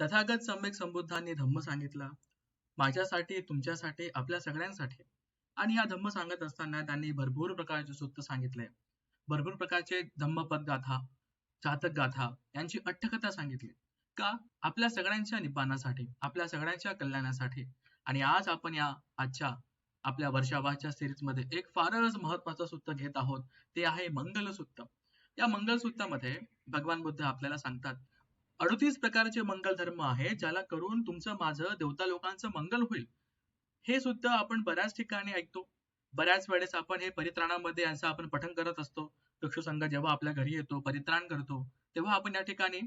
तथागत सम्यक संबुद्धांनी धम्म सांगितला. माझ्यासाठी तुमच्यासाठी आपल्या सगळ्यांसाठी. आणि हा धम्म सांगत असताना त्यांनी भरपूर प्रकारचे सूत्र सांगितले. भरपूर प्रकारचे धम्मपद गाथा जातक गाथा यांची अट्टकथा सांगितली. का? आपल्या सगळ्यांच्या निपानासाठी आपल्या सगळ्यांच्या कल्याणासाठी. आणि आज आपण या आजच्या आपल्या वर्षावाच्या सिरीजमध्ये एक फारच महत्वाचं सूत्र घेत आहोत. ते आहे मंगलसूत्र. या मंगलसूत्रामध्ये भगवान बुद्ध आपल्याला सांगतात अडतीस प्रकारचे मंगल धर्म आहे ज्याला करून तुमचं माझं देवता लोकांचं मंगल होईल. हे सुद्धा आपण बऱ्याच ठिकाणी ऐकतो. बऱ्याच वेळेस आपण हे परित्राणामध्ये यांचं आपण पठन करत असतो. संघ जेव्हा आपल्या घरी येतो परित्राण करतो तेव्हा आपण या ठिकाणी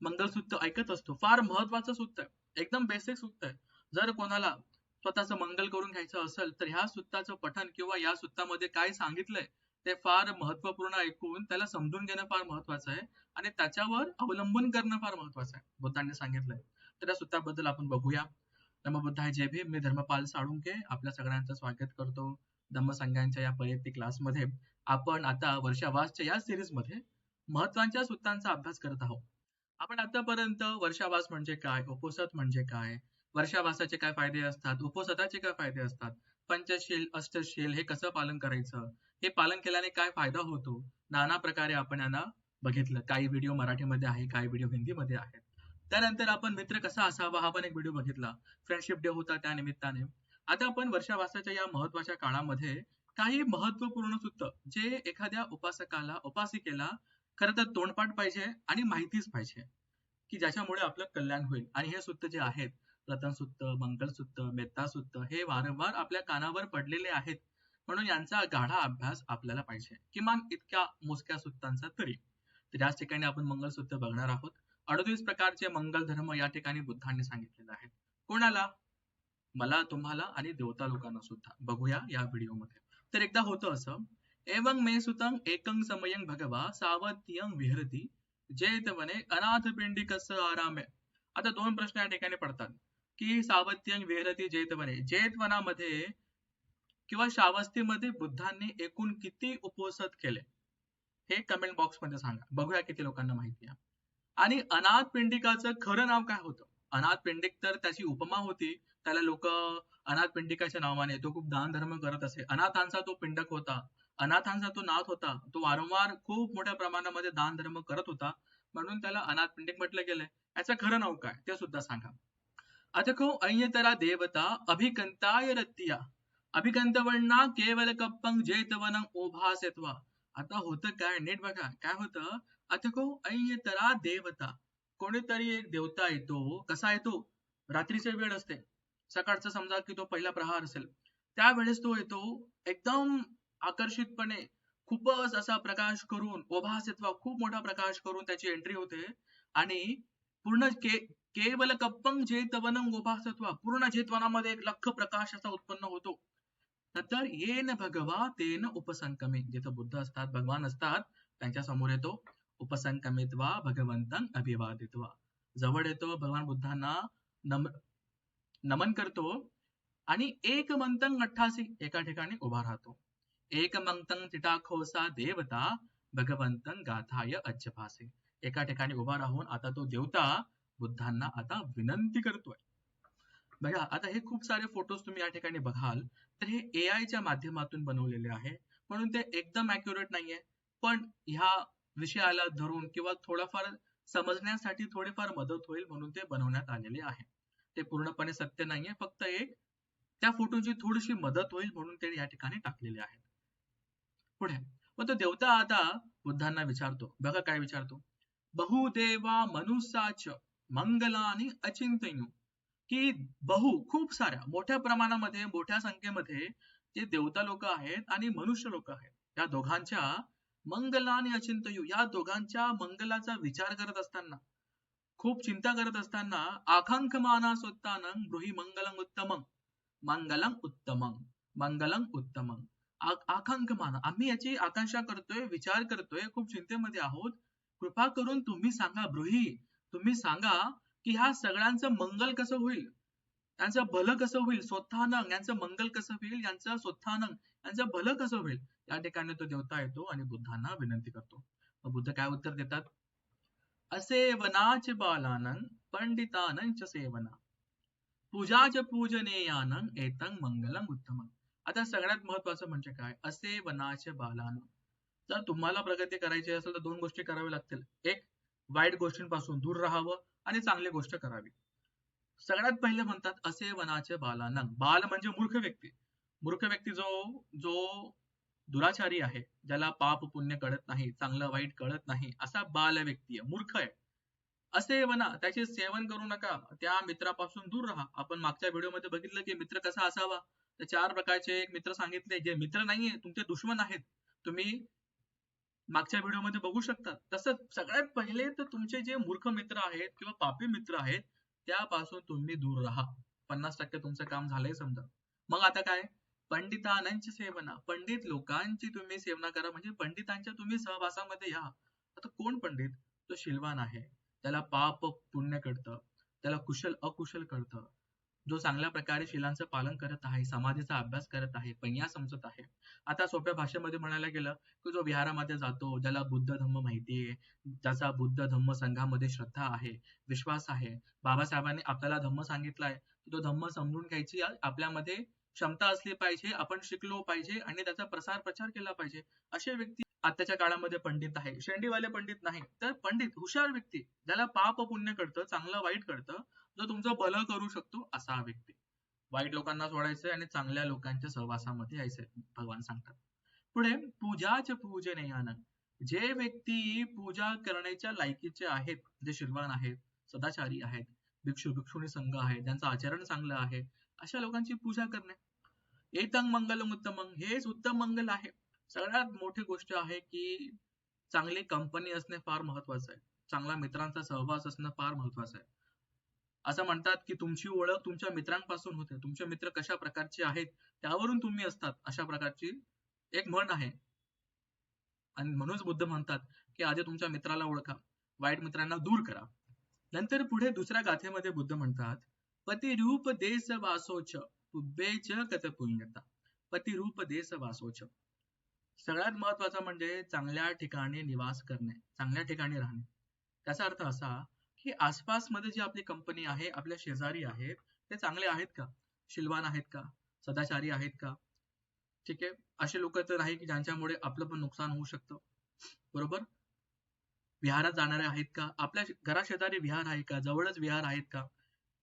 मंगलसूत्र ऐकत असतो. फार महत्वाचं सूत्र आहे. एकदम बेसिक सूत्र आहे. जर कोणाला स्वतःचं मंगल करून घ्यायचं असेल तर ह्या सूत्राचं पठन किंवा या सूत्रामध्ये काय सांगितलंय ते फार महत्त्वपूर्ण ऐकून त्याला समजून घेणं फार महत्वाचं आहे आणि त्याच्यावर अवलंबून करणं फार महत्वाचं आहे. बुद्धांनी सांगितलंय. तर या सूत्राबद्दल आपण बघूया. बुद्धाय जय भीम. मी धर्मपाल साळुंके आपल्या सगळ्यांचं स्वागत करतो. धम्मसंघांच्या या क्लास क्लासमध्ये आपण आता वर्षावासच्या या सिरीजमध्ये महत्त्वाच्या सूत्रांचा अभ्यास करत आहोत. आपण आतापर्यंत वर्षावास म्हणजे काय? उपोसत म्हणजे काय? वर्षावासाचे काय फायदे असतात? उपसताचे काय फायदे असतात? पंचशील अष्टशील हे कसं पालन करायचं? हे पालन केल्याने काय फायदा होतो? नाना प्रकारे आपण यांना बघितलं. काही व्हिडिओ मराठीमध्ये आहे काही व्हिडिओ हिंदीमध्ये आहेत. त्यानंतर आपण मित्र कसा असावा हा पण एक व्हिडिओ बघितला. फ्रेंडशिप डे होता त्या निमित्ताने. आता आपण वर्षावासाच्या या महत्त्वाच्या काळामध्ये काही महत्त्वपूर्ण सूत्र जे एखाद्या उपासकाला उपासिकेला खरं तर तोंडपाठ पाहिजे आणि माहितीच पाहिजे की ज्याच्यामुळे आपलं कल्याण होईल. आणि हे सूत्र जे आहेत रतनसूत्र मंगलसूत्र मेत्तासूत्र हे वारंवार आपल्या कानावर पडलेले आहेत. म्हणून यांचा गाढा अभ्यास आपल्याला पाहिजे. किमान इतक्या मोजक्या सूत्रांचा तरी. तर याच ठिकाणी आपण मंगलसूत्र बघणार आहोत. अडतीस प्रकारचे मंगल धर्म या ठिकाणी बुद्धांनी सांगितलेले आहेत. कोणाला? मला तुम्हाला आणि देवता लोकांना सुद्धा. बघूया या व्हिडिओमध्ये. तर एकदा होतं असं. एवं मे सुतंग एकंग समयंग भगवा सावत्यंग विहरती. जेतवने अनाथ पिंडी कस आरामे आता दोन प्रश्न या ठिकाणी पडतात. की सावत्यं विहरती जेतवने जेतवनामध्ये किंवा श्रावस्तीमध्ये बुद्धांनी एकूण किती उपोसत केले? हे कमेंट बॉक्समध्ये सांगा. बघूया किती लोकांना माहिती आहे. आणि अनाथ पिंडिकाचं खरं नाव काय होतं? अनाथ पिंडिक तर त्याची उपमा होती. त्याला लोक अनाथ पिंडिकाच्या नावाने तो खूप दान धर्म करत असे. अनाथांचा तो पिंडक होता. अनाथांचा तो नाथ होता. तो वारंवार खूप मोठ्या प्रमाणामध्ये दान धर्म करत होता. म्हणून त्याला अनाथ पिंडिक म्हटलं गेलंय. याचं खरं नाव काय? ते सुद्धा सांगा. अथको अय्यतरा देवता अभिकंताय रत्तिया। अभिकंतवण्णा केवल कप्पंग जेतवनं ओभासेत्वा। आता होतं काय नीट बघा काय होतं? अथको अय्यतरा देवता। कोणीतरी एक देवता येतो कसा येतो? रात्रीचे वेळ असते. सकाळचा समजा की तो पहिला प्रहार असेल. त्यावेळेस तो येतो एकदम आकर्षितपणे खूपच असा प्रकाश करून ओभासित्वा खूप मोठा प्रकाश करून त्याची एंट्री होते. आणि पूर्ण के केवल कप्पंग जेतवनं ओभासत्वा पूर्ण जेतवनामध्ये एक लख प्रकाश असा उत्पन्न होतो. नंतर येन भगवा तेन उपसंकमे. जिथं बुद्ध असतात भगवान असतात त्यांच्यासमोर येतो उपसंकमित्वा भगवंतं अभिवादित्वा. जवळ येतो भगवान बुद्धांना नम नमन करतो आणि एक मंतंग अठ्ठासी एका ठिकाणी उभा राहतो. एक मंतंग तिटाखोसा देवता भगवंतन गाथाय अज्जभासे एका ठिकाणी उभा राहून आता तो देवता बुद्धांना आता विनंती करतोय. बघा आता हे खूप सारे फोटोज तुम्ही या ठिकाणी बघाल. तर हे ए आयच्या माध्यमातून बनवलेले आहे. म्हणून ते एकदम अॅक्युरेट नाहीये. पण ह्या विषयाला धरून किंवा थोडाफार समजण्यासाठी थोडीफार मदत होईल म्हणून ते बनवण्यात आलेले आहे. ते पूर्णपणे सत्य नाहीये. फक्त एक त्या फोटोची थोडीशी मदत होईल म्हणून ते या ठिकाणी टाकलेले आहेत. पुढे मग तो देवता आता बुद्धांना विचारतो. बघा काय विचारतो. बहुदेवा मनुसाच मंगलानी अचिंतयू की बहु खूप साऱ्या मोठ्या प्रमाणामध्ये मोठ्या संख्येमध्ये जे देवता लोक आहेत आणि मनुष्य लोक आहेत या दोघांच्या मंगल आणि अचिंतयू या दोघांच्या मंगलाचा विचार करत असताना खूप चिंता करत असताना आकांक माना स्वतःनं गृही मंगलम उत्तमं. मंगलम उत्तमं मंगलम उत्तमं. आकांक माना आम्ही याची आकांक्षा करतोय विचार करतोय खूप चिंतेमध्ये आहोत. कृपा करून तुम्ही सांगा ब्रुही तुम्ही सांगा की ह्या सगळ्यांचं मंगल कसं होईल? त्यांचं भलं कसं होईल? स्वतःनं यांचं मंगल कसं होईल? यांचं स्वतःनं यांचं भलं कसं होईल? या ठिकाणी तो देवता येतो आणि बुद्धांना विनंती करतो. मग बुद्ध काय उत्तर देतात? असे वनाच बालानंद च सेवना. पूजाच पूजनेयानं एतंग मंगलम उत्तम. आता सगळ्यात महत्वाचं म्हणजे काय? असे वनाचे बालान जर तुम्हाला प्रगती करायची असेल तर दोन गोष्टी कराव्या लागतील. एक वाईट गोष्टींपासून दूर राहावं आणि चांगली गोष्ट करावी. सगळ्यात पहिले म्हणतात असे वनाचे बालानं बाल म्हणजे मूर्ख व्यक्ती. मूर्ख व्यक्ती जो जो दुराचारी आहे ज्याला पाप पुण्य कळत नाही चांगलं वाईट कळत नाही असा बाल व्यक्ती आहे. मूर्ख आहे. असे वना त्याचे सेवन करू नका. त्या मित्रापासून दूर राहा. आपण मागच्या व्हिडिओमध्ये बघितलं की मित्र कसा असावा? तर चार प्रकारचे एक मित्र सांगितले जे मित्र नाहीये तुमचे दुश्मन आहेत. तुम्ही मागच्या व्हिडिओमध्ये बघू शकता. तसं सगळ्यात पहिले तर तुमचे जे मूर्ख मित्र आहेत किंवा पापी मित्र आहेत त्यापासून तुम्ही दूर राहा. पन्नास टक्के तुमचं काम झालंय समजा. मग आता काय? पंडितांची सेवना. पंडित लोकांची तुम्ही सेवना करा. म्हणजे पंडितांच्या तुम्ही सहवासामध्ये या. आता कोण पंडित? तो शिलवान आहे. त्याला पाप पुण्य कळतं. त्याला कुशल अकुशल कळतं. जो चांगल्या प्रकारे शिलांचं पालन करत आहे समाधीचा अभ्यास करत आहे पैया समजत आहे. आता सोप्या भाषेमध्ये म्हणायला गेलं की जो विहारामध्ये जातो ज्याला बुद्ध धम्म माहिती आहे ज्याचा बुद्ध धम्म संघामध्ये श्रद्धा आहे विश्वास आहे. बाबासाहेबांनी आपल्याला धम्म सांगितलाय तो धम्म समजून घ्यायची आपल्यामध्ये क्षमता असली पाहिजे आपण शिकलो पाहिजे आणि त्याचा प्रसार प्रचार केला पाहिजे असे व्यक्ती आताच्या काळामध्ये पंडित आहे. शेंडीवाले पंडित नाही. तर पंडित हुशार व्यक्ती ज्याला पाप पुण्य कळतं चांगलं वाईट कळतं जो तुमचं भलं करू शकतो असा व्यक्ती. वाईट लोकांना सोडायचंय आणि चांगल्या लोकांच्या सहवासामध्ये यायचंय भगवान सांगतात. पुढे पूजाच पूजने जे व्यक्ती पूजा करण्याच्या लायकीचे आहेत जे शिरवान आहेत सदाचारी आहेत भिक्षू भिक्षुणी संघ आहे ज्यांचं आचरण चांगलं आहे अशा लोकांची पूजा करणे. एतंग मंगल उत्तमंग हेच उत्तम मंगल आहे. सगळ्यात मोठी गोष्ट आहे की चांगली कंपनी असणे फार महत्वाचं आहे. चांगल्या मित्रांचा सहवास असणं फार महत्वाचं आहे. असं म्हणतात की तुमची ओळख तुमच्या मित्रांपासून होते. तुमचे मित्र कशा प्रकारचे आहेत त्यावरून तुम्ही असतात अशा प्रकारची एक म्हण आहे. आणि म्हणूनच बुद्ध म्हणतात की आधी तुमच्या मित्राला ओळखा वाईट मित्रांना दूर करा. नंतर पुढे दुसऱ्या गाथेमध्ये बुद्ध म्हणतात पती रूप देश वासोच पुब्बेच कथ पुण्यता पतिरूप देश वासोच सगळ्यात महत्वाचं म्हणजे चांगल्या ठिकाणी निवास करणे चांगल्या ठिकाणी राहणे. त्याचा अर्थ असा की आसपासमध्ये जी आपली कंपनी आहे आपल्या शेजारी आहेत ते चांगले आहेत का? शिलवान आहेत का? सदाचारी आहेत का? ठीक आहे? असे लोक तर आहे की ज्यांच्यामुळे आपलं पण नुकसान होऊ शकतं. बरोबर? विहारात जाणारे आहेत का? आपल्या घरा शेजारी विहार आहे का? जवळच विहार आहेत का?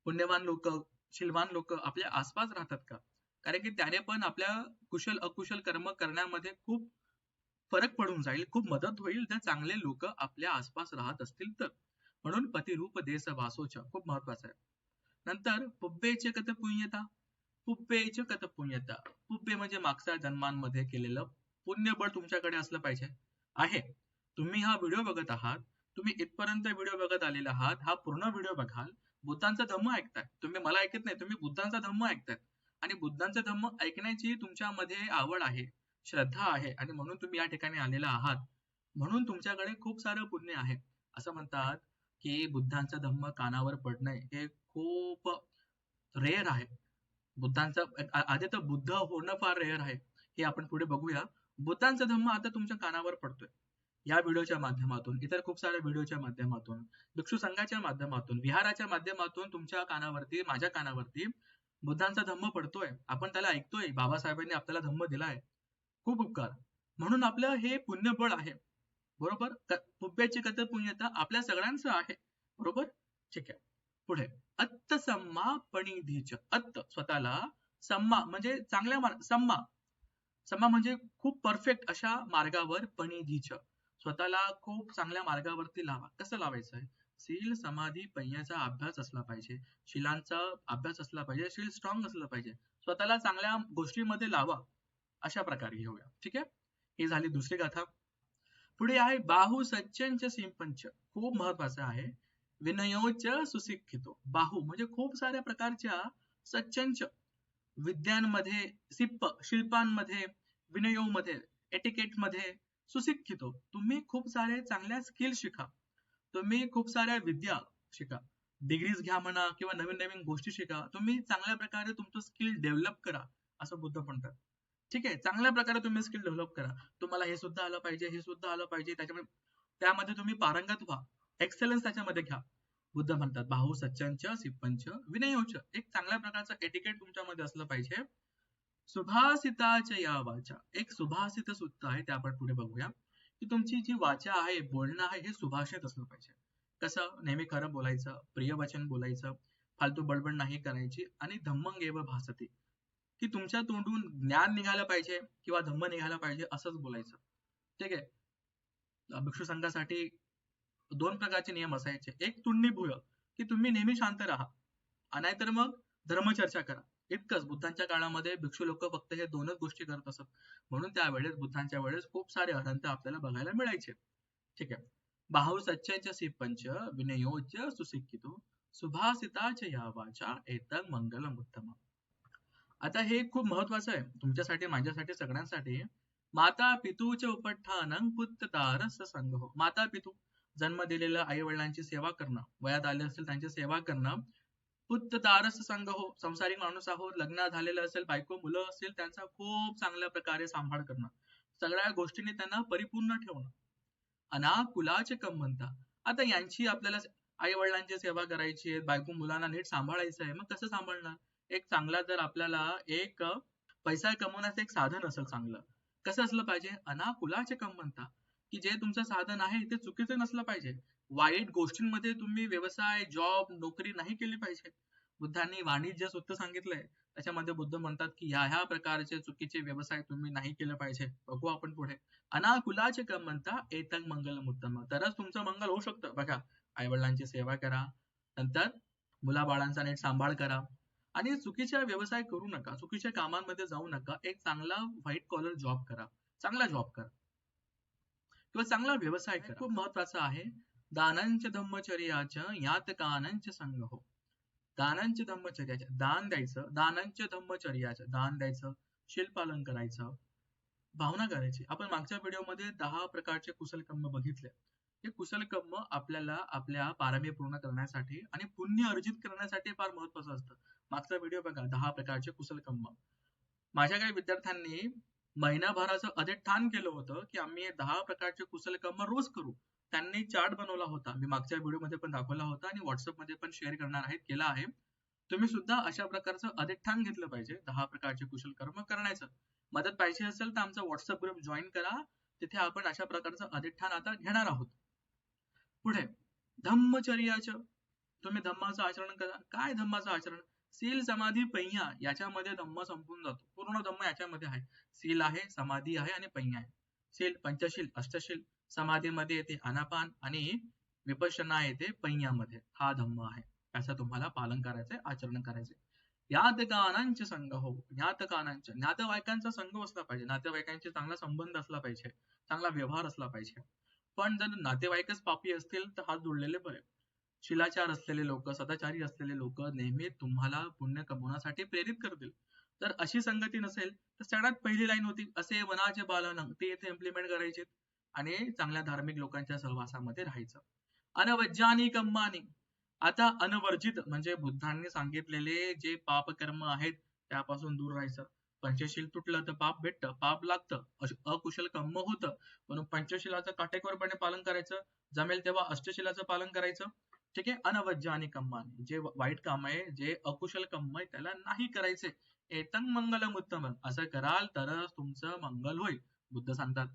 पुण्यवान लोक शिलवान लोक आपल्या आसपास राहतात का? कारण की त्याने पण आपल्या कुशल अकुशल कर्म करण्यामध्ये खूप फरक पडून जाईल खूप मदत होईल जर चांगले लोक आपल्या आसपास राहत असतील तर. म्हणून पतिरूप देश वासोच खूप महत्वाचं आहे. नंतर पुब्बेचे कथ पुण्यता पुब्बेचे कथ पुण्यता. पुब्बे म्हणजे मागच्या जन्मांमध्ये केलेलं पुण्यबळ तुमच्याकडे असलं पाहिजे. आहे. तुम्ही हा व्हिडिओ बघत आहात तुम्ही इथपर्यंत व्हिडिओ बघत आलेला आहात हा पूर्ण व्हिडिओ बघाल बुद्धांचा धम्म ऐकताय. तुम्ही मला ऐकत नाही तुम्ही बुद्धांचा धम्म ऐकताय. आणि बुद्धांचा धम्म ऐकण्याची तुमच्यामध्ये आवड आहे श्रद्धा आहे आणि म्हणून तुम्ही या ठिकाणी आलेला आहात. म्हणून तुमच्याकडे खूप सारं पुण्य आहे. असं म्हणतात की बुद्धांचा धम्म कानावर पडणे हे खूप रेअर आहे. बुद्धांचा आधी तर बुद्ध होणं फार रेअर आहे. हे आपण पुढे बघूया. बुद्धांचा धम्म आता तुमच्या कानावर पडतोय. या व्हिडिओच्या माध्यमातून इतर खूप साऱ्या व्हिडिओच्या माध्यमातून भिक्षू संघाच्या माध्यमातून विहाराच्या माध्यमातून तुमच्या कानावरती माझ्या कानावरती बुद्धांचा धम्म पडतोय. आपण त्याला ऐकतोय. बाबासाहेबांनी आपल्याला धम्म दिलाय. खूप उपकार. म्हणून आपलं हे पुण्यबळ आहे. बरोबर? पुब्याची कथ पुण्यता आपल्या सगळ्यांचं आहे. बरोबर? ठीक आहे. पुढे. अत्त सम्मा पणिधीच. अत्त स्वतःला सम्मा म्हणजे चांगल्या मार्ग सम्मा. सम्मा म्हणजे खूप परफेक्ट अशा मार्गावर पणिधीच. स्वतःला खूप चांगल्या मार्गावरती लावा. कसं लावायचं आहे शील समाधी पैयाचा अभ्यास असला पाहिजे. शिलांचा अभ्यास असला पाहिजे. शील स्ट्रॉंग असलं पाहिजे. स्वतःला चांगल्या गोष्टीमध्ये लावा. अशा प्रकारे घेऊया. ठीक आहे? ही झाली दुसरी गाथा. पुढे आहे बाहू सच्चनच सिंपंच. खूप महत्वाचं आहे. विनयोच सुशिक्षितो. बाहू म्हणजे खूप साऱ्या प्रकारच्या सच्चनच. विद्यांमध्ये सिप्प शिल्पांमध्ये विनयोमध्ये एटिकेटमध्ये सुशिक्षितो. तुम्ही खूप सारे चांगल्या स्किल शिका. तुम्ही खूप साऱ्या विद्या शिका. डिग्रीज घ्या म्हणा किंवा नवीन नवीन गोष्टी शिका. तुम्ही चांगल्या प्रकारे तुमचं स्किल डेव्हलप करा असं बुद्ध म्हणतात. ठीक आहे? चांगल्या प्रकारे तुम्ही स्किल डेव्हलप करा. तुम्हाला हे सुद्धा आलं पाहिजे हे सुद्धा आलं पाहिजे. त्याच्यामध्ये त्यामध्ये तुम्ही पारंगत व्हा. एक्सेलन्स त्याच्यामध्ये घ्या. बुद्ध म्हणतात भाऊ सच्चांच सिप्पंच विनयोच. एक चांगल्या प्रकारचं एटिकेट तुमच्यामध्ये असलं पाहिजे. सुभाषिताच्या या वाचा. एक सुभाषित सुद्धा आहे ते आपण पुढे बघूया. की तुमची जी वाचा आहे बोलणं आहे हे सुभाषित असलं पाहिजे. कसं? नेहमी खरं बोलायचं प्रिय वचन बोलायचं फालतू बडबड नाही करायची आणि धम्मंग एव भासते. की तुमच्या तोंडून ज्ञान निघालं पाहिजे किंवा धम्म निघाला पाहिजे असंच बोलायचं. ठीक आहे? भिक्षू संघासाठी दोन प्रकारचे नियम असायचे. एक तुंडी भूय की तुम्ही नेहमी शांत राहा. नाहीतर मग धर्मचर्चा करा. इतकंच बुद्धांच्या काळामध्ये भिक्षू लोक फक्त हे दोनच गोष्टी करत असत. म्हणून त्यावेळेस बुद्धांच्या वेळेस खूप सारे अडंत आपल्याला बघायला मिळायचे. ठीक आहे. बाहू सच्चांच्या सिपंच विनयोच सुशिक्षितो सुभाषिताच या वाचा एतन मंगलम उत्तम. आता हे खूप महत्वाचं आहे. तुमच्यासाठी माझ्यासाठी सगळ्यांसाठी. माता पितूचे उपठ्ठानं पुत्रतारस संघ हो. माता पितू जन्म दिलेल्या आई वडिलांची सेवा करणं. वयात आले असेल त्यांची सेवा करणं. बुद्ध तारस संघ हो संसारिक माणूस आहो लग्न झालेलं असेल बायको मुलं असेल त्यांचा खूप चांगल्या प्रकारे सांभाळ करणं. सगळ्या गोष्टीने त्यांना परिपूर्ण ठेवणं. अनाकुलाचे कम म्हणता. आता यांची आपल्याला आई वडिलांची सेवा करायची आहे बायको मुलांना नीट सांभाळायचं आहे मग कसं सांभाळणार? एक चांगला जर आपल्याला एक पैसा कमवण्याचं एक साधन असेल चांगलं कसं असलं पाहिजे? अनाकुलाचे कम म्हणता. की जे तुमचं साधन आहे ते चुकीचं नसलं पाहिजे. वाईट गोष्टींमध्ये तुम्ही व्यवसाय जॉब नोकरी नाही केली पाहिजे बुद्धांनी वाणिज्य सूत्र सांगितलंय त्याच्यामध्ये बुद्ध म्हणतात की ह्या ह्या प्रकारचे चुकीचे व्यवसाय तुम्ही नाही केले पाहिजे बघू आपण पुढे. अनाकुलाचे कम म्हणता एतंग मंगल उत्तम तरच तुमचं मंगल होऊ शकतं. बघा आई वडिलांची सेवा करा. नंतर मुलाबाळांचा नीट सांभाळ करा. आणि चुकीच्या व्यवसाय करू नका. चुकीच्या कामांमध्ये जाऊ नका. एक चांगला व्हाईट कॉलर जॉब करा. चांगला जॉब करा. किंवा चांगला व्यवसाय करा. खूप महत्त्वाचा आहे. दानांच धम्मचर्याच्या यात कानांच संग हो. दानांच धम्मचर्याच्या दान द्यायचं दानांच धम्मचर्याचं दान द्यायचं शिल्पालन करायचं भावना करायची. आपण मागच्या व्हिडिओमध्ये दहा प्रकारचे कुशल कर्म बघितले. हे कुशल कर्म आपल्याला आपल्या पारमी पूर्ण करण्यासाठी आणि पुण्य अर्जित करण्यासाठी फार महत्वाचं असतं. मागचा व्हिडिओ बघा दहा प्रकारचे कुशल कर्म माझ्या काही विद्यार्थ्यांनी महिनाभराचं अधिष्ठान केलं होतं की आम्ही दहा प्रकारचे कुशल कर्म रोज करू. त्यांनी चार्ट बनवला होता. मी मागच्या व्हिडिओमध्ये पण दाखवला होता आणि व्हॉट्सअपमध्ये पण शेअर करणार आहे केला आहे. तुम्ही सुद्धा अशा प्रकारचं अधिष्ठान घेतलं पाहिजे. दहा प्रकारचे कुशल कर्म करण्याचं. मदत पाहिजे असेल तर आमचा व्हॉट्सअप ग्रुप जॉईन करा. तिथे आपण अशा प्रकारचं अधिष्ठान आता घेणार आहोत. पुढे धम्मचर्याचं. तुम्ही धम्माचं आचरण करा. काय धम्माचं आचरण? सील समाधी पैया याच्यामध्ये धम्म संपून जातो. पूर्ण धम्म याच्यामध्ये आहे. सील आहे समाधी आहे आणि पैया आहे. सील पंचशील अष्टशील समाधीमध्ये येते अनापान आणि विपशना येते पैयामध्ये हा धम्म आहे. त्याचं तुम्हाला पालन करायचंय आचरण करायचंय. यातकानांचे संघ हो ज्ञातकानांचे ज्ञातवायकांचा संघ असला पाहिजे. नातेवाईकांचे चांगला संबंध असला पाहिजे चांगला व्यवहार असला पाहिजे. पण जर नातेवाईकच पापी असतील तर हात जोडलेले बरे. शिलाचार असलेले लोक सदाचारी असलेले लोक नेहमी तुम्हाला पुण्य कमवण्यासाठी प्रेरित करतील. तर अशी संगती नसेल तर सगळ्यात पहिली लाईन होती असे वनाचे बालन ते इथे इम्प्लिमेंट करायचे आणि चांगल्या धार्मिक लोकांच्या सहवासामध्ये राहायचं. अनवज्जानी कम्मानी आता अनवर्जित म्हणजे बुद्धांनी सांगितलेले जे पाप कर्म आहेत त्यापासून दूर राहायचं. पंचशील तुटलं तर पाप भेटतं पाप लागतं अकुशल कर्म होतं. म्हणून पंचशिलाचं काटेकोरपणे पालन करायचं जमेल तेव्हा अष्टशिलाचं पालन करायचं. ठीक आहे? अनवज्ज आणि कम्मान जे वाईट काम आहे जे अकुशल कम्म आहे त्याला नाही करायचे. एतंग मंगलम उत्तम असं कराल तरच तुमचं मंगल होईल बुद्ध सांगतात.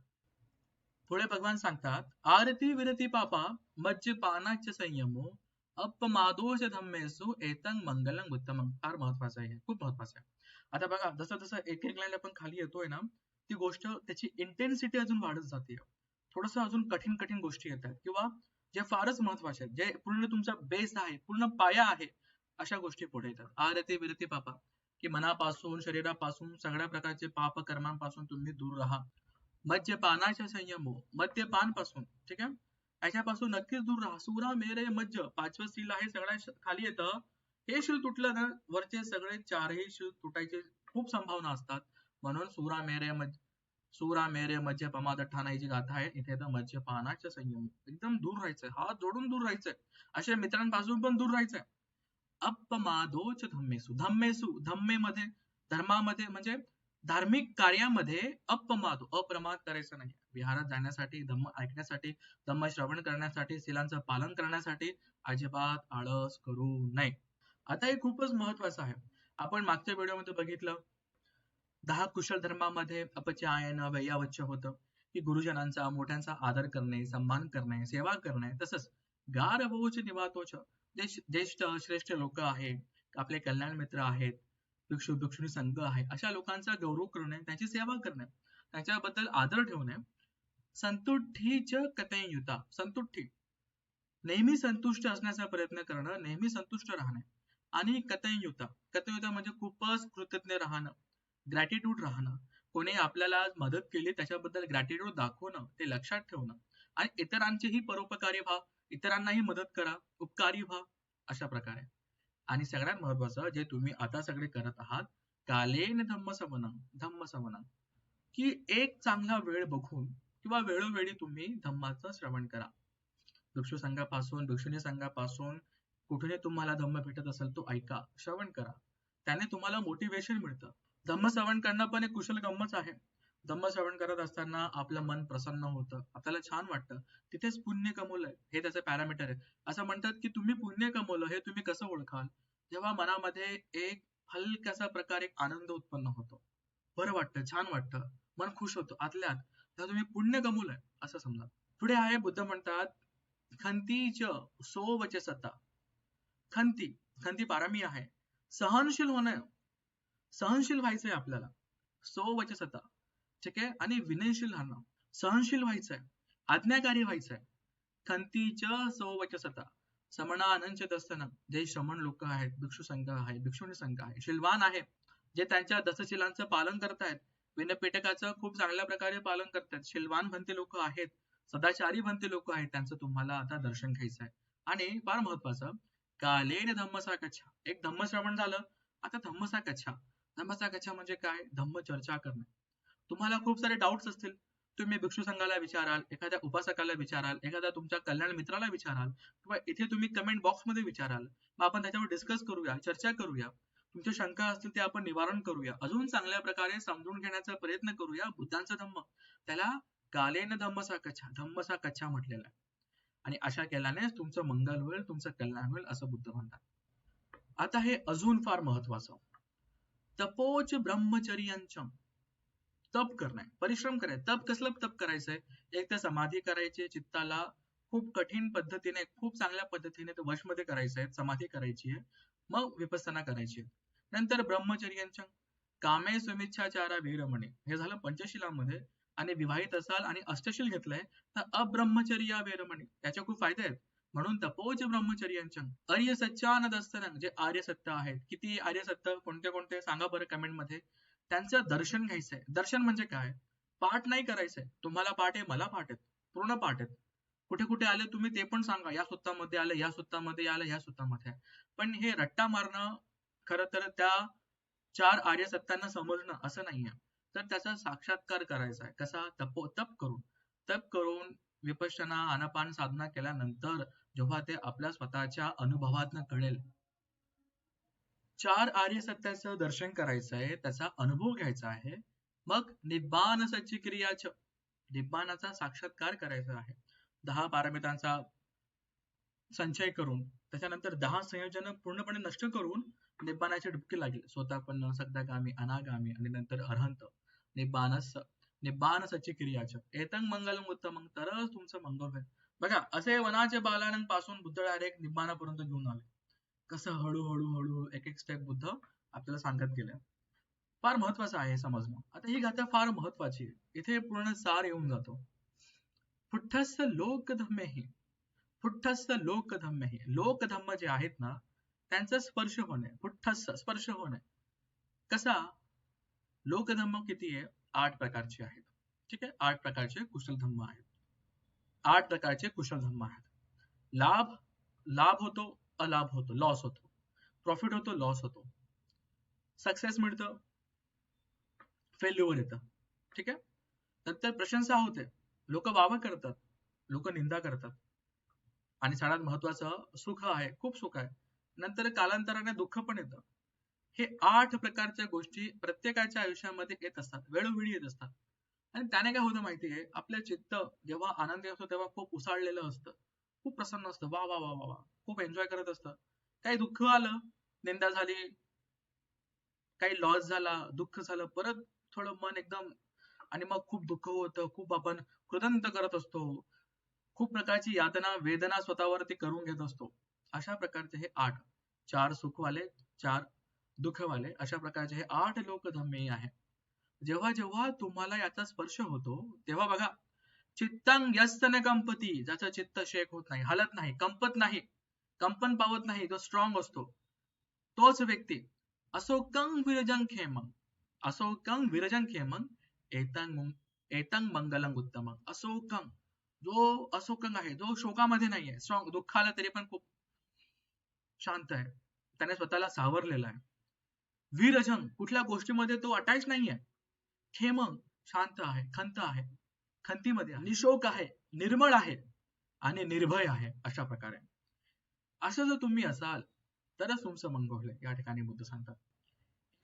पुढे भगवान सांगतात आरती विरती पापा मज्ज पानाचे संयमो अपमादोष धम्मेसु एतंग मंगलम उत्तम. फार महत्वाचं आहे खूप महत्वाचं आहे. आता बघा जसं जसं एक एक लाईन आपण खाली येतोय ना ती गोष्ट त्याची इंटेन्सिटी अजून वाढत जाते. थोडस अजून कठीण कठीण गोष्टी येतात. किंवा जे फारच महत्त्वाचे आहेत जे पूर्ण तुमचा बेस आहे पूर्ण पाया आहे अशा गोष्टी पुढे येतात. आरती विरती पापा की मनापासून शरीरापासून सगळ्या प्रकारचे पाप कर्मांपासून तुम्ही दूर राहा. मद्यपानाच्या संयम हो. मद्यपानपासून ठीक आहे? याच्यापासून नक्कीच दूर राहा. सुरा मेरे मज्ज. पाचवं स्त्रीला हे सगळ्या खाली येतं. हे शिल तुटलं ना वरचे सगळे चारही शिल तुटायचे खूप संभावना असतात. म्हणून सुरा मेरे मज सुरा मेरे मध्य पमाद ठाणाची गाथा आहे. इथे तर मद्यपानाच्या संयम एकदम दूर राहायचंय. हात जोडून दूर राहायचंय. अशा मित्रांपासून पण दूर राहायचंय. अपमादोच धम्मेसु. धम्मेसु धम्मेमध्ये धर्मामध्ये म्हणजे धार्मिक कार्यामध्ये अप्रमाद अप्रमाद करायचं नाही. विहारात जाण्यासाठी धम्म ऐकण्यासाठी धम्म श्रवण करण्यासाठी शिलांचं पालन करण्यासाठी अजिबात आळस करू नये. आता हे खूपच महत्वाचं आहे. आपण मागच्या व्हिडिओमध्ये बघितलं दहा कुशल धर्मामध्ये अपचयायन वैयावच्य होतं. की गुरुजनांचा मोठ्यांचा आदर करणे सन्मान करणे सेवा करणे तसंच गार बहुच निवातोच ज्येष्ठ श्रेष्ठ लोक आहेत आपले कल्याण मित्र आहेत भिक्षू भिक्षुणी संघ आहे. अशा लोकांचा गौरव करणे त्यांची सेवा करणे त्यांच्याबद्दल आदर ठेवणे संतुष्टीच कथयुता संतुष्टी. नेहमी संतुष्ट असण्याचा प्रयत्न करणं नेहमी संतुष्ट राहणे आणि कथयुता कथयुता म्हणजे खूपच कृतज्ञ राहणं ग्रॅटिट्यूड राहणं. कोणी आपल्याला मदत केली त्याच्याबद्दल ग्रॅटिट्यूड दाखवणं ते लक्षात ठेवणं आणि इतरांचेही परोपकारी व्हा इतरांनाही मदत करा उपकारी व्हा अशा प्रकारे. आणि सगळ्यात महत्वाचं जे तुम्ही आता सगळे करत आहात कालेन धम्मसवनं धम्मसवनं की एक चांगला वेळ बघून किंवा वेळोवेळी तुम्ही धम्माचं श्रवण करा. भिक्षू संघापासून भिक्षुणी संघापासून कुठे तुम्हाला धम्म भेटत असेल तो ऐका श्रवण करा. त्याने तुम्हाला मोटिवेशन मिळतं. धम्म श्रवण करणं पण एक कुशल गम्मच आहे. धम्म श्रवण करत असताना आपलं मन प्रसन्न होतं. आपल्याला छान वाटतं. तिथेच पुण्य कमवलंय. हे त्याचं पॅरामीटर आहे. असं म्हणतात की तुम्ही पुण्य कमवलं हे तुम्ही कसं ओळखाल? तेव्हा मनामध्ये एक हलक्याचा प्रकार एक आनंद उत्पन्न होतो. बरं वाटतं छान वाटतं. मन खुश होतं. आतल्यात तेव्हा तुम्ही पुण्य कमवलंय. असं समजा. पुढे आहे बुद्ध म्हणतात खंतीच सोवच सत्ता खंती खंती पारामी आहे. सहनशील होणं सहनशील व्हायचंय आपल्याला. सोवच सत्ता ठीक आहे? आणि विनयशील राहणं. सहनशील व्हायचं आहे आज्ञाकारी व्हायचंय. खंतीच सोवच सता. समणानंच असताना जे श्रमण लोक आहेत भिक्षू संघ आहे भिक्षुणी संघ आहे शिलवान आहे जे त्यांच्या दसशिलांचं पालन करतायत. विनपेटकाचं खूप चांगल्या प्रकारे पालन करतायत. शिलवान भंते लोक आहेत सदाचारी भंते लोक आहेत त्यांचं तुम्हाला आता दर्शन घ्यायचं आहे आणि फार महत्वाचं कालेन धम्मसा कच्छा एक धम्मश्रवण झालं. आता धम्मसा कच्छा धम्मसा कच्छा म्हणजे काय? धम्म चर्चा करणे. तुम्हाला खूप सारे डाऊट्स असतील. तुम्ही भिक्षू संघाला विचाराल एखाद्या उपासकाला विचाराल एखाद्या तुमच्या कल्याण मित्राला विचाराल किंवा इथे तुम्ही कमेंट बॉक्समध्ये विचाराल. मग आपण त्याच्यावर डिस्कस करूया चर्चा करूया. तुमच्या शंका असतील ते आपण निवारण करूया. अजून चांगल्या प्रकारे समजून घेण्याचा प्रयत्न करूया बुद्धांचा धम्म. त्याला कालेन धम्मसा कच्छा धम्मसा कच्छा म्हटलेला आहे. आणि अशा केल्याने तुमचं मंगल होईल तुमचं कल्याण होईल असं बुद्ध म्हणतात. आता हे अजून फार महत्वाचं. तपोच ब्रह्मचर्यांचम. तप करणं आहे परिश्रम करायचं तप कसलं तप करायचंय? एक तर समाधी करायची चित्ताला खूप कठीण पद्धतीने खूप चांगल्या पद्धतीने ते वशमध्ये करायचंय समाधी करायची आहे. मग विपස්සना करायची नंतर ब्रह्मचर्यांच्या कामे सुमिच्छाचारा विरमणे. हे झालं पंचशिलामध्ये. आणि विवाहित असाल आणि अष्टशील घेतलंय तर अब्रह्मचर्या विरमणे. याचे खूप फायदे आहेत. म्हणून तपोज ब्रह्मचर्यांच्या आर्य सच्चानद असताना जे आर्य सत्य आहेत. किती आर्य सत्य कोणते कोणते? सांगा बरं कमेंटमध्ये. त्यांचं दर्शन घ्यायचंय. दर्शन म्हणजे काय? पाठ नाही करायचंय. तुम्हाला पाठ आहे मला पाठ आहे पूर्ण पाठ आहेत. कुठे कुठे आले तुम्ही ते पण सांगा. या सुत्तामध्ये आलं या सुत्तामध्ये आलं या सुत्तामध्ये पण हे रट्टा मारणं खर तर त्या चार आर्य सत्यांना समजणं असं नाहीये. तर त्याचा साक्षात्कार करायचा आहे. कसा? तप तप करून. तप करून विपश्चना आनापान साधना केल्यानंतर जेव्हा ते आपल्या स्वतःच्या अनुभवातनं कळेल चार आर्य सत्याचं दर्शन करायचं आहे त्याचा अनुभव घ्यायचा आहे मग निब्बान सच्ची क्रियाच निब्बानाचा साक्षात्कार करायचा आहे. दहा पारमितांचा संचय करून त्याच्यानंतर दहा संयोजन पूर्णपणे नष्ट करून निब्बानाची डुबकी लागेल. स्वतःपन्न सद्यागामी अनागामी आणि नंतर अरहंत. निब्बानस निब्बान सच्ची क्रियाच एतंग मंगलम मग तरच तुमचं मंगल होईल बघा असे वनाचे बालानंदपासून बुद्ध डायरेक्ट निब्बानापर्यंत घेऊन आले. कसं हळूहळू हळूहळू एक एक स्टेप बुद्ध आपल्याला सांगत गेले फार महत्वाचं आहे समजणं. आता ही गाथा फार महत्वाची आहे. इथे पूर्ण सार येऊन जातो. फुठ्ठस्थ लोकधम्य हे लोकधम्मेही. लोकधम्य हे लोकधम्म जे आहेत ना त्यांचा स्पर्श होणे पुठ्ठस्थ स्पर्श होणे. कसा? लोकधम्म किती आहे? आठ प्रकारचे आहेत. ठीक आहे? आठ प्रकारचे कुशल धम्म आहेत. आठ प्रकारचे कुशल धम्म आहेत. लाभ लाभ होतो लाभ होतो लॉस होतो. प्रॉफिट होतो लॉस होतो. सक्सेस मिळतं फेल्युअर येतं. ठीक आहे? नंतर प्रशंसा होते. लोक वावा करतात लोक निंदा करतात. आणि सगळ्यात महत्वाचं सुख आहे खूप सुख आहे. नंतर कालांतराने दुःख पण येतं. हे आठ प्रकारच्या गोष्टी प्रत्येकाच्या आयुष्यामध्ये येत असतात वेळोवेळी येत असतात. आणि त्याने काय होतं माहितीये आपलं चित्त जेव्हा आनंदी असतो तेव्हा खूप उसाळलेलं असतं. खूप प्रसन्न असतं. वा वा वा वा वा. खूप एन्जॉय करत असतं. काही दुःख आलं निंदा झाली काही लॉस झाला दुःख झालं परत थोडं मन एकदम आणि मग खूप दुःख होतं खूप आपण कृदंत करत असतो. खूप प्रकारची यातना वेदना स्वतःवरती करून घेत असतो. अशा प्रकारचे हे आठ. चार सुखवाले चार दुःखवाले अशा प्रकारचे हे आठ लोक धम्मे आहे. जेव्हा जेव्हा तुम्हाला याचा स्पर्श होतो तेव्हा बघा चित्तांग यस्तने न कंपती ज्याचं चित्त शेक होत नाही हलत नाही कंपत नाही कंपन पावत नाही जो स्ट्रॉंग असतो तोच व्यक्ती. असोकंग विरजन खेमंग असोकंग विरजन खेमंग एतंग एतंग मंगलंग उत्तमंग असोकंग जो असोकंग आहे जो शोकामध्ये नाहीये स्ट्रॉंग दुःख आलं तरी पण खूप शांत आहे. त्याने स्वतःला सावरलेला आहे. वीरजंग कुठल्या गोष्टीमध्ये तो अटॅच नाहीये. खेमंग शांत आहे खंत आहे. खंतीमध्ये निशोक आहे निर्मळ आहे आणि निर्भय आहे अशा प्रकारे. असं जर तुम्ही असाल तरच तुमचं मंगवलं या ठिकाणी बुद्ध सांगतात.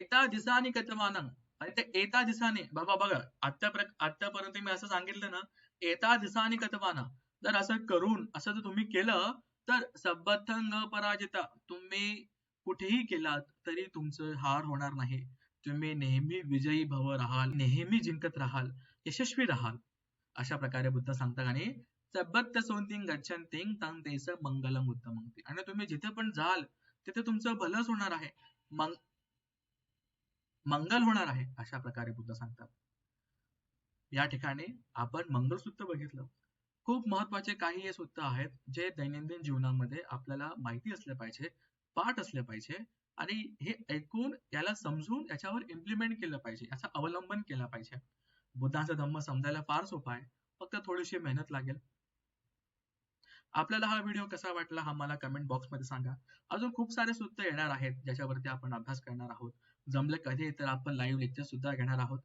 एका दिसाने कतमान आणि ते एका दिसाने बाबा बघा आत्ता आतापर्यंत मी असं सांगितलं ना एका दिसाने कथमाना जर असं करून असं जर तुम्ही केलं तर सबथंग पराजिता. तुम्ही कुठेही केलात तरी तुमचं हार होणार नाही. तुम्ही नेहमी विजयी भव राहाल नेहमी जिंकत राहाल यशस्वी राहाल. अशा प्रकारे बुद्ध सांगतात. आणि सबत्त सोंतिंग गच्छंतिंग तांग तेस मंगलम उत्तम आणि तुम्ही जिथे पण जाल तिथे तुमचं भलंच होणार आहे. मंग मंगल होणार आहे अशा प्रकारे बुद्ध सांगतात. या ठिकाणी आपण मंगलसूत्र बघितलं. खूप महत्त्वाचे काही हे सूत्र आहेत जे दैनंदिन जीवनामध्ये आपल्याला माहिती असले पाहिजे पाठ असले पाहिजे आणि हे ऐकून याला समजून याच्यावर इम्प्लिमेंट केलं पाहिजे याचा अवलंबन केला पाहिजे. बुद्धाचा धम्म समजायला फार सोपा आहे. फक्त थोडीशी मेहनत लागेल. आपल्याला हा व्हिडिओ कसा वाटला हा मला कमेंट बॉक्समध्ये सांगा. अजून खूप सारे सूत्र येणार आहेत ज्याच्यावरती आपण अभ्यास करणार आहोत. जमलं कधी तर आपण लाईव्ह लेक्चर सुद्धा घेणार आहोत.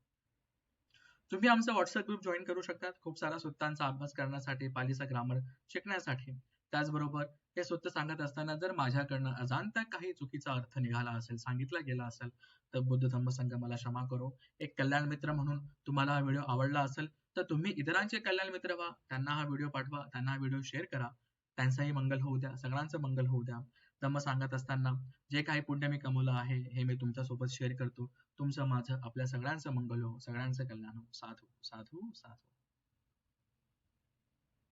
तुम्ही आमचा व्हॉट्सअप ग्रुप जॉईन करू शकता खूप साऱ्या सूत्रांचा अभ्यास करण्यासाठी पालीचा ग्रामर शिकण्यासाठी. त्याचबरोबर हे सूत्र सांगत असताना जर माझ्याकडनं अजाणता काही चुकीचा अर्थ निघाला असेल सांगितला गेला असेल तर बुद्ध धम्म संघ मला क्षमा करो. एक कल्याण मित्र म्हणून तुम्हाला हा व्हिडिओ आवडला असेल तर तुम्ही इतरांचे कल्याण मित्र व्हा त्यांना हा व्हिडिओ पाठवा त्यांना हा व्हिडिओ शेअर करा. त्यांचाही मंगल होऊ द्या सगळ्यांचं मंगल होऊ द्या. धम्म सांगत असताना जे काही पुण्य मी कमवलं आहे हे मी तुमच्यासोबत शेअर करतो. तुमचं माझं आपल्या सगळ्यांचं मंगल हो सगळ्यांचं कल्याण हो. साधू साधू साधू.